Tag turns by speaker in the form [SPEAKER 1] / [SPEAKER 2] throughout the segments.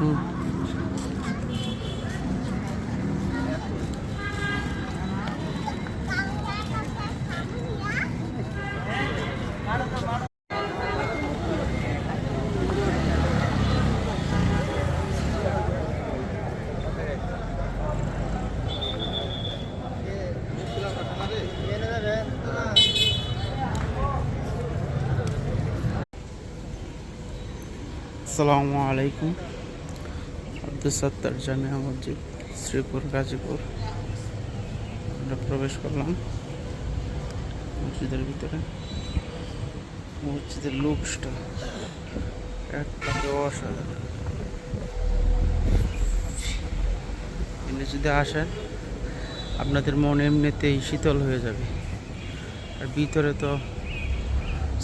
[SPEAKER 1] 嗯。আসসালামু আলাইকুম। আব্দুল সত্তার জামিয়া মসজিদ, শ্রীপুর, গাজীপুর। আমরা প্রবেশ করলাম মসজিদের ভিতরে। মসজিদের লুকসটা একটাকে অসাধারণ। এমনি যদি আসেন আপনাদের মন এমনিতেই শীতল হয়ে যাবে। আর ভিতরে তো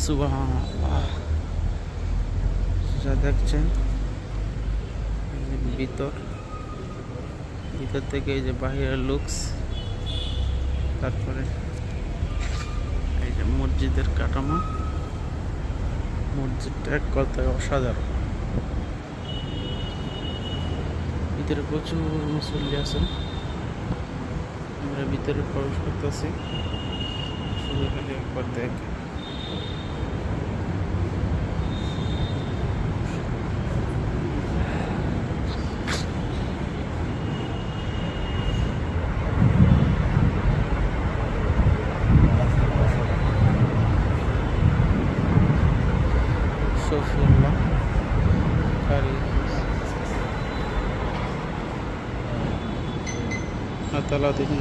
[SPEAKER 1] সুবাহ যা দেখছেন। ভিতর। ভিতর থেকে এই যে বাহিরের লুকস তারপরে এই যে মসজিদের কাঠামো। মসজিদটা এক কথায় অসাধারণ। ভিতরে প্রচুর মুসল্লি আছেন। আমরা ভিতরে প্রবেশ করতেছি। শুধু খালি একবার দেখ সফিউল্লাহ কারি আতালা থেকে